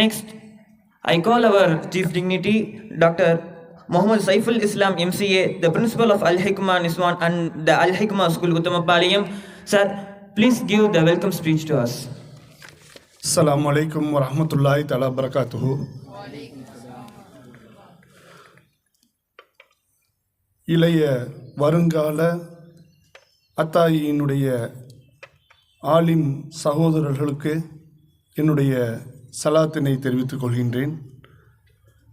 At next, I call our Chief Dignity, Dr. Muhammad Saiful Islam MCA, the principal of Al Hikmah Niswan and the Al Hikmah School, Uttamapalayam. Sir, please give the welcome speech to us. அஸ்ஸலாமு அலைக்கும் வரஹ்மத்துல்லாஹி தஆலா பரகாத்துஹு இளைய வருங்கால அத்தாயினுடைய ஆலிம் சகோதரர்களுக்கு என்னுடைய சலாத்தினை தெரிவித்துக் கொள்கின்றேன்.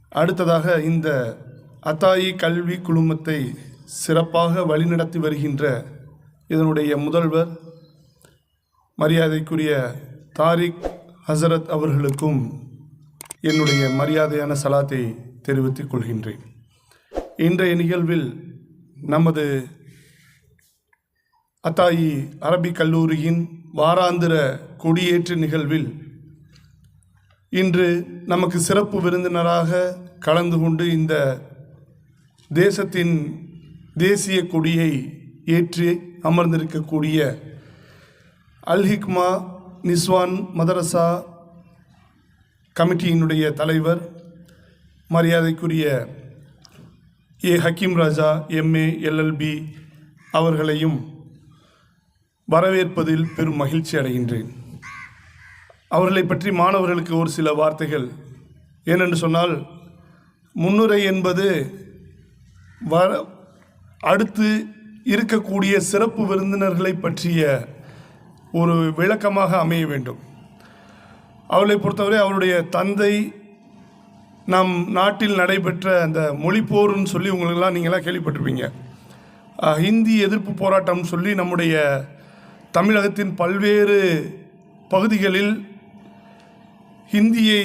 அடுத்ததாக இந்த அத்தாயி கல்வி குழுமத்தை சிறப்பாக வழிநடத்தி வருகின்ற இதனுடைய முதல்வர் மரியாதைக்குரிய தாரிக் ஹசரத் அவர்களுக்கும் என்னுடைய மரியாதையான சலாத்தை தெரிவித்துக் கொள்கின்றேன். இன்றைய நிகழ்வில் நமது அத்தாயி அரபிக் கல்லூரியின் வாராந்திர கொடியேற்று நிகழ்வில் இன்று நமக்கு சிறப்பு விருந்தினராக கலந்து கொண்டு இந்த தேசத்தின் தேசிய கொடியை ஏற்றி அமர்ந்திருக்கக்கூடிய அல்ஹிக்மா நிஸ்வான் மதரசா கமிட்டியினுடைய தலைவர் மரியாதைக்குரிய A. Hakeem Raja MA LLB அவர்களையும் வரவேற்பதில் பெரும் மகிழ்ச்சி அடைகின்றேன். அவர்களை பற்றி மாணவர்களுக்கு ஒரு சில வார்த்தைகள். ஏனென்று சொன்னால் முன்னுரை என்பது வ அடுத்து இருக்கக்கூடிய சிறப்பு விருந்தினர்களை பற்றிய ஒரு விளக்கமாக அமைய வேண்டும். அவளை பொறுத்தவரை அவருடைய தந்தை நம் நாட்டில் நடைபெற்ற அந்த மொழிப்போர்னு சொல்லி உங்களுக்கெல்லாம் நீங்களாம் கேள்விப்பட்டிருப்பீங்க. ஹிந்தி எதிர்ப்பு போராட்டம் சொல்லி நம்முடைய தமிழகத்தின் பல்வேறு பகுதிகளில் ஹிந்தியை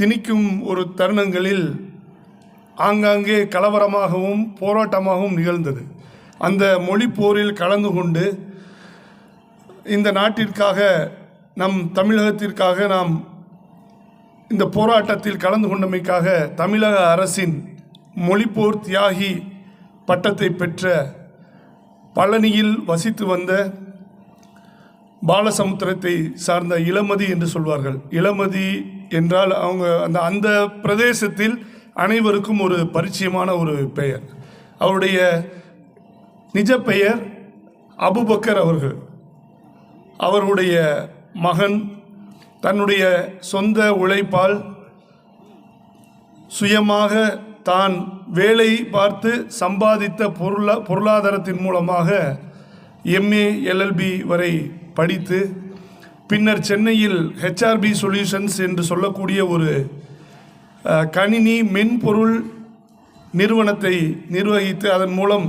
திணிக்கும் ஒரு தருணங்களில் ஆங்காங்கே கலவரமாகவும் போராட்டமாகவும் நிகழ்ந்தது. அந்த மொழிப்போரில் கலந்து கொண்டு இந்த நாட்டிற்காக நம் தமிழகத்திற்காக நாம் இந்த போராட்டத்தில் கலந்து கொண்டமைக்காக தமிழக அரசின் மொழிப்போர் தியாகி பட்டத்தை பெற்ற பழனியில் வசித்து வந்த பாலசமுத்திரத்தை சார்ந்த இளமதி என்று சொல்வார்கள். இளமதி என்றால் அவங்க அந்த அந்த பிரதேசத்தில் அனைவருக்கும் ஒரு பரிச்சயமான ஒரு பெயர். அவருடைய நிஜ பெயர் அபுபக்கர் அவர்கள். அவருடைய மகன் தன்னுடைய சொந்த உழைப்பால் சுயமாக தான் வேலை பார்த்து சம்பாதித்த பொருளா பொருளாதாரத்தின் மூலமாக எம்ஏ எல்எல்பி வரை படித்து பின்னர் சென்னையில் ஹெச்ஆர்பி சொல்யூஷன்ஸ் என்று சொல்லக்கூடிய ஒரு கணினி மென்பொருள் நிறுவனத்தை நிர்வகித்து அதன் மூலம்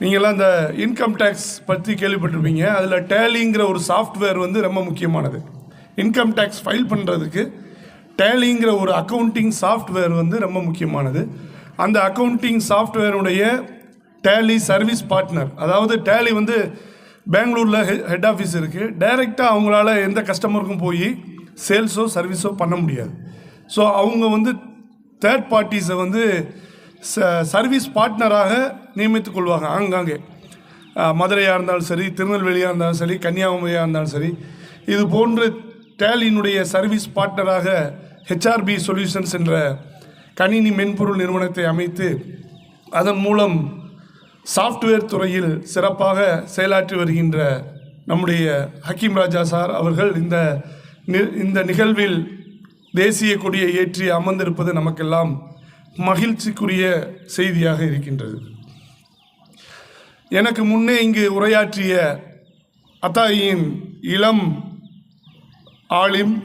நீங்கள்லாம் அந்த இன்கம் டேக்ஸ் பற்றி கேள்விப்பட்டிருப்பீங்க. அதில் டேலிங்கிற ஒரு சாஃப்ட்வேர் வந்து ரொம்ப முக்கியமானது. இன்கம் டேக்ஸ் ஃபைல் பண்ணுறதுக்கு டேலிங்கிற ஒரு அக்கௌண்டிங் சாஃப்ட்வேர் வந்து ரொம்ப முக்கியமானது. அந்த அக்கௌண்டிங் சாஃப்ட்வேருடைய டேலி சர்வீஸ் பார்ட்னர் அதாவது டேலி வந்து பெங்களூரில் ஹெட் ஆஃபீஸ் இருக்குது டைரெக்டாக அவங்களால எந்த கஸ்டமருக்கும் போய் சேல்ஸோ சர்வீஸோ பண்ண முடியாது. ஸோ அவங்க வந்து தேர்ட் பார்ட்டிஸை வந்து ச சர்வீஸ் பார்ட்னராக நியமித்துக் கொள்வாங்க ஆங்காங்கே. மதுரையாக இருந்தாலும் சரி திருநெல்வேலியாக இருந்தாலும் சரி கன்னியாகுமரியாக இருந்தாலும் சரி. இது போன்று டேலியினுடைய சர்வீஸ் பார்ட்னராக ஹெச்ஆர்பி சொல்யூஷன்ஸ் என்ற கணினி மென்பொருள் நிறுவனத்தை அமைத்து அதன் மூலம் சாஃப்ட்வேர் துறையில் சிறப்பாக செயலாற்றி வருகின்ற நம்முடைய ஹக்கீம் ராஜா சார் அவர்கள் இந்த நி- இந்த நிகழ்வில் தேசிய கொடியை ஏற்றி அமர்ந்திருப்பது நமக்கெல்லாம் மகிழ்ச்சிக்குரிய செய்தியாக இருக்கின்றது. எனக்கு முன்னே இங்கு உரையாற்றிய அத்தாயின் இளம் ஆலிம்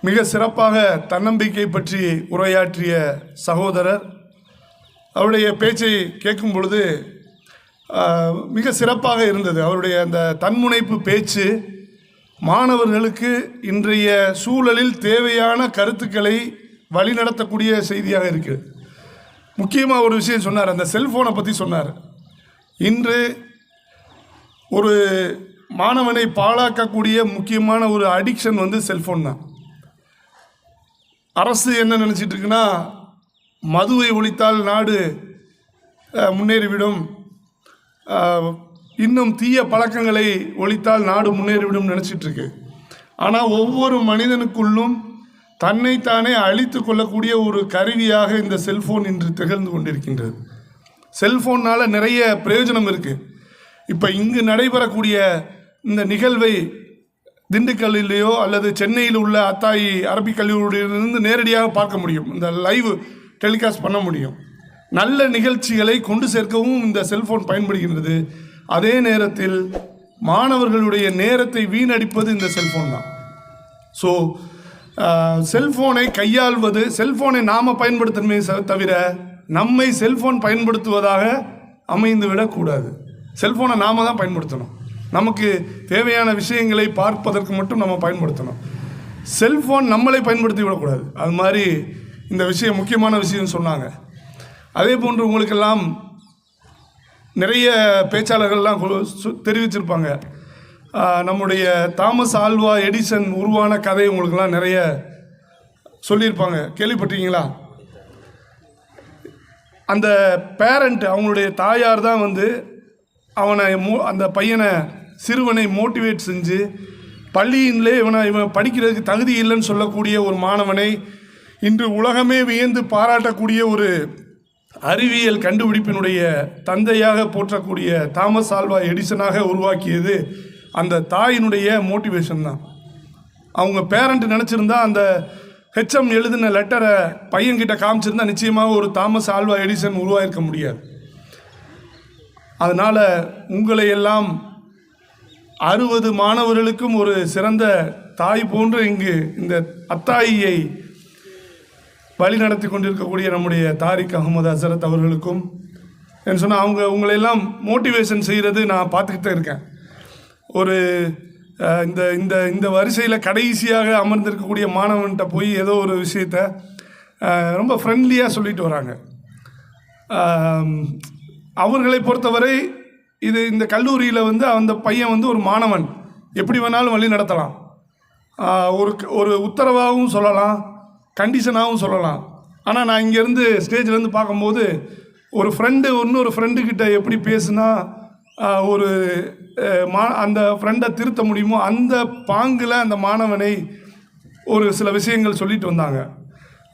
மிக சிறப்பாக தன்னம்பிக்கை பற்றி உரையாற்றிய சகோதரர் அவருடைய பேச்சை கேட்கும் பொழுது மிக சிறப்பாக இருந்தது. அவருடைய அந்த தன்முனைப்பு பேச்சு மாணவர்களுக்கு இன்றைய சூழலில் தேவையான கருத்துக்களை வழிநடத்தக்கூடிய செய்தியாக இருக்குது முக்கியமாக ஒரு விஷயம் சொன்னார். அந்த செல்ஃபோனை பற்றி சொன்னார். இன்று ஒரு மாணவனை பாழாக்கக்கூடிய முக்கியமான ஒரு அடிக்ஷன் வந்து செல்ஃபோன் தான். அரசு என்ன நினச்சிட்டு இருக்குன்னா மதுவை ஒழித்தால் நாடு முன்னேறிவிடும். இன்னும் தீய பழக்கங்களை ஒழித்தால் நாடு முன்னேறிவிடும் நினச்சிட்ருக்கு. ஆனால் ஒவ்வொரு மனிதனுக்குள்ளும் தன்னைத்தானே அழித்து கொள்ளக்கூடிய ஒரு கருவியாக இந்த செல்ஃபோன் இன்று திகழ்ந்து கொண்டிருக்கின்றது. செல்ஃபோன்னால் நிறைய பிரயோஜனம் இருக்குது இப்போ இங்கு நடைபெறக்கூடிய இந்த நிகழ்வை திண்டுக்கல்லிலேயோ அல்லது சென்னையில் உள்ள அத்தாயி அரபிக் கல்லூரியிலிருந்து நேரடியாக பார்க்க முடியும். இந்த லைவ் டெலிகாஸ்ட் பண்ண முடியும். நல்ல நிகழ்ச்சிகளை கொண்டு சேர்க்கவும் இந்த செல்ஃபோன் பயன்படுகின்றது. அதே நேரத்தில் மாணவர்களுடைய நேரத்தை வீணடிப்பது இந்த செல்ஃபோன் தான். ஸோ செல்ஃபோனை கையாள்வது செல்ஃபோனை நாம் பயன்படுத்தணுமே தவிர நம்மை செல்ஃபோன் பயன்படுத்துவதாக அமைந்து விடக்கூடாது செல்ஃபோனை நாம் தான் பயன்படுத்தணும். நமக்கு தேவையான விஷயங்களை பார்ப்பதற்கு மட்டும் நம்ம பயன்படுத்தணும். செல்ஃபோன் நம்மளை பயன்படுத்தி விடக்கூடாது அது மாதிரி இந்த விஷயம் முக்கியமான விஷயம் சொன்னாங்க. அதே போன்று உங்களுக்கெல்லாம் நிறைய பேச்சாளர்கள்லாம் சு- தெரிவிச்சிருப்பாங்க. நம்முடைய தாமஸ் ஆல்வா எடிசன் உருவான கதை உங்களுக்கெல்லாம் நிறைய சொல்லியிருப்பாங்க. கேள்விப்பட்டிருக்கீங்களா? அந்த பேரண்ட் அவங்களுடைய தாயார் தான் வந்து அவனை மோ அந்த பையனை சிறுவனை மோட்டிவேட் செஞ்சு பள்ளியிலே இவனை இவன் படிக்கிறதுக்கு தகுதி இல்லைன்னு சொல்லக்கூடிய ஒரு மாணவனை இன்று உலகமே வியந்து பாராட்டக்கூடிய ஒரு அறிவியல் கண்டுபிடிப்பினுடைய தந்தையாக போற்றக்கூடிய தாமஸ் ஆல்வா எடிசனாக உருவாக்கியது அந்த தாயினுடைய மோட்டிவேஷன் தான். அவங்க பேரண்ட் நினச்சிருந்தா அந்த ஹெச்எம் எழுதின லெட்டரை பையன்கிட்ட காமிச்சிருந்தா நிச்சயமாக ஒரு தாமஸ் ஆல்வா எடிசன் உருவாயிருக்க முடியாது. அதனால் உங்களை எல்லாம் அறுபது மாணவர்களுக்கும் ஒரு சிறந்த தாய் போன்று இங்கு இந்த அத்தாயியை வழி நடத்தி கொண்டிருக்கக்கூடிய நம்முடைய தாரிக் அகமது அசரத் அவர்களுக்கும் என்ன சொன்னால் அவங்க உங்களையெல்லாம் மோட்டிவேஷன் செய்கிறது நான் பார்த்துக்கிட்டு தான் இருக்கேன். ஒரு இந்த இந்த இந்த வரிசையில் கடைசியாக அமர்ந்திருக்கக்கூடிய மாணவன்கிட்ட போய் ஏதோ ஒரு விஷயத்த ரொம்ப ஃப்ரெண்ட்லியாக சொல்லிட்டு வராங்க. அவர்களை பொறுத்தவரை இது இந்த கல்லூரியில் வந்து அந்த பையன் வந்து ஒரு மாணவன். எப்படி வேணாலும் வழி நடத்தலாம். ஒரு ஒரு உத்தரவாகவும் சொல்லலாம். கண்டிஷனாகவும் சொல்லலாம். ஆனால் நான் இங்கேருந்து ஸ்டேஜ்லேருந்து பார்க்கும்போது ஒரு ஃப்ரெண்டு இன்னொரு ஃப்ரெண்டுக்கிட்ட எப்படி பேசுனா ஒரு மா அந்த ஃப்ரெண்டை திருத்த முடியுமோ அந்த பாங்கில் அந்த மாணவனை ஒரு சில விஷயங்கள் சொல்லிட்டு வந்தாங்க.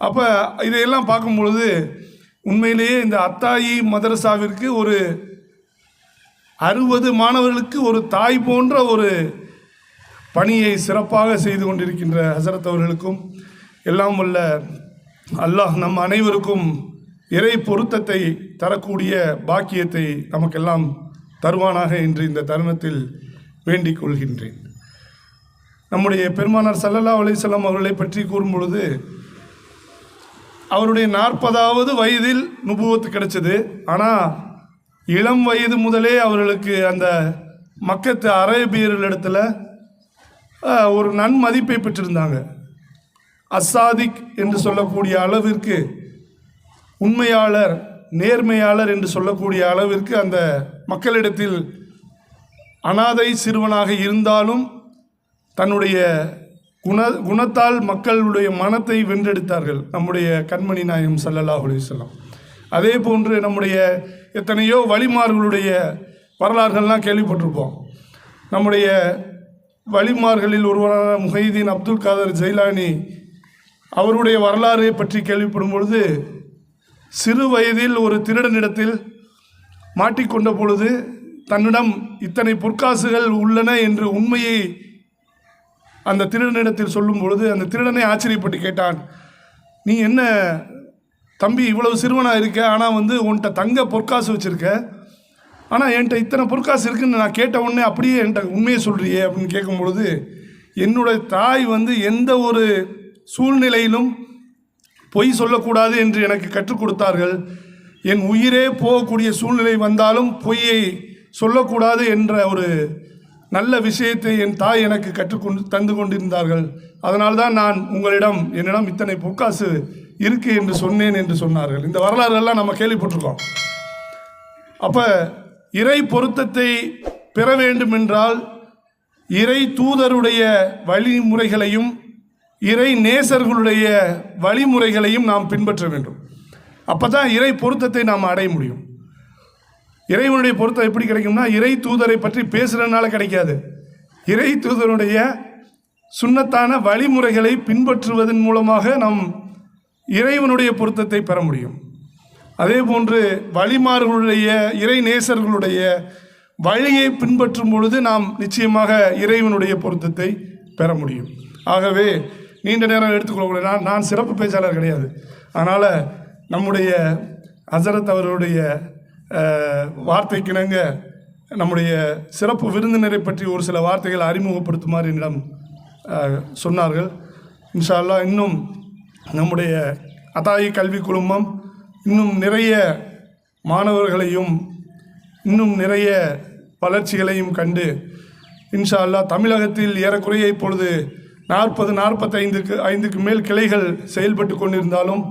அப்போ இதையெல்லாம் பார்க்கும்பொழுது உண்மையிலேயே இந்த அத்தாயி மதரசாவிற்கு ஒரு அறுபது மாணவர்களுக்கு ஒரு தாய் போன்ற ஒரு பணியை சிறப்பாக செய்து கொண்டிருக்கின்ற ஹசரத் அவர்களுக்கும் எல்லாம் உள்ள அல்லாஹ் நம் அனைவருக்கும் இறை பொருத்தத்தை தரக்கூடிய பாக்கியத்தை நமக்கெல்லாம் தருவானாக என்று இந்த தருணத்தில் வேண்டிக் கொள்கின்றேன். நம்முடைய பெருமானார் சல்லல்லா அலிசல்லாம் அவர்களை பற்றி கூறும் பொழுது அவருடைய நாற்பதாவது வயதில் நுபுவத்து கிடைச்சது. ஆனால் இளம் வயது முதலே அவர்களுக்கு அந்த மக்கத்து அரேபியர்களிடத்தில் இடத்துல ஒரு நன்மதிப்பை பெற்றிருந்தாங்க. அசாதிக் என்று சொல்லக்கூடிய அளவிற்கு உண்மையாளர் நேர்மையாளர் என்று சொல்லக்கூடிய அளவிற்கு அந்த மக்களிடத்தில் அனாதை சிறுவனாக இருந்தாலும் தன்னுடைய குண குணத்தால் மக்களுடைய மனத்தை வென்றெடுத்தார்கள். நம்முடைய கண்மணி நாயகம் சல்லல்லா அலைஹி அதே போன்று நம்முடைய எத்தனையோ வழிமார்களுடைய வரலாறுகள்லாம் கேள்விப்பட்டிருப்போம். நம்முடைய வழிமார்களில் ஒருவரான முஹைதீன் அப்துல் காதர் ஜெயிலானி அவருடைய வரலாறை பற்றி கேள்விப்படும் பொழுது சிறு வயதில் ஒரு திருடனிடத்தில் மாட்டிக்கொண்ட பொழுது தன்னிடம் இத்தனை பொற்காசுகள் உள்ளன என்று உண்மையை அந்த திருடனிடத்தில் சொல்லும் பொழுது அந்த திருடனை ஆச்சரியப்பட்டு கேட்டான் நீ என்ன தம்பி இவ்வளவு சிறுவனாக இருக்க? ஆனால் வந்து உன்கிட்ட தங்க பொற்காசு வச்சுருக்க. ஆனால் என்கிட்ட இத்தனை பொற்காசு இருக்குன்னு நான் கேட்ட உடனே அப்படியே என்கிட்ட உண்மையை சொல்கிறியே அப்படின்னு கேட்கும் பொழுது என்னுடைய தாய் வந்து எந்த ஒரு சூழ்நிலையிலும் பொய் சொல்லக்கூடாது என்று எனக்கு கற்றுக் கொடுத்தார்கள். என் உயிரே போகக்கூடிய சூழ்நிலை வந்தாலும் பொய்யை சொல்லக்கூடாது என்ற ஒரு நல்ல விஷயத்தை என் தாய் எனக்கு கற்றுக்கொண்டு தந்து கொண்டிருந்தார்கள். அதனால்தான் நான் உங்களிடம் என்னிடம் இத்தனை பொற்காசு இருக்கு என்று சொன்னேன் என்று சொன்னார்கள். இந்த வரலாறுகள்லாம் நம்ம கேள்விப்பட்டிருக்கோம். அப்போ இறை பொருத்தத்தை பெற வேண்டுமென்றால் இறை தூதருடைய வழிமுறைகளையும் இறை நேசர்களுடைய வழிமுறைகளையும் நாம் பின்பற்ற வேண்டும். அப்போ தான் இறை பொருத்தத்தை நாம் அடைய முடியும். இறைவனுடைய பொருத்தம் எப்படி கிடைக்கும்னா இறை தூதரை பற்றி பேசுகிறதுனால கிடைக்காது. இறை தூதருடைய சுண்ணத்தான வழிமுறைகளை பின்பற்றுவதன் மூலமாக நாம் இறைவனுடைய பொருத்தத்தை பெற முடியும். அதே போன்று வழிமார்களுடைய இறை நேசர்களுடைய வழியை பின்பற்றும் பொழுது நாம் நிச்சயமாக இறைவனுடைய பொருத்தத்தை பெற முடியும். ஆகவே நீண்ட நேரம் எடுத்துக்கொள்ளக்கூடிய நான் நான் சிறப்பு பேச்சாளர் கிடையாது. அதனால் நம்முடைய ஹசரத் அவர்களுடைய வார்த்தைக்கிணங்க நம்முடைய சிறப்பு விருந்தினரை பற்றி ஒரு சில வார்த்தைகள் அறிமுகப்படுத்துமாறு என்னிடம் சொன்னார்கள். இன்ஷா அல்லாஹ் இன்னும் நம்முடைய அதாயி கல்வி குழுமம் இன்னும் நிறைய மாணவர்களையும் இன்னும் நிறைய வளர்ச்சிகளையும் கண்டு இன்ஷா அல்லாஹ் தமிழகத்தில் ஏறக்குறைய இப்பொழுது நாற்பது நாற்பத்தைந்துக்கு ஐந்துக்கு மேல் கிளைகள் செயல்பட்டு கொண்டிருந்தாலும்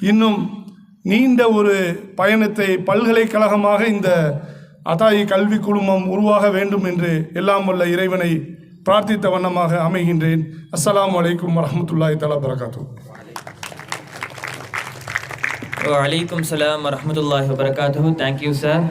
இன்னும் நீண்ட ஒரு பயணத்தை பல்கலைக்கழகமாக இந்த அதாயி கல்வி குழுமம் உருவாக வேண்டும் என்று எல்லாம் உள்ள இறைவனை பிரார்த்தித்த வண்ணமாக அமைகின்றேன். அஸ்லாம் வலைக்கும் வரஹ்மத்துல்லாஹி தலா பரகாத்தூ Wa சலாம் வரமத்துல்லாஹி வரகாத்து தேங்க்யூ சார்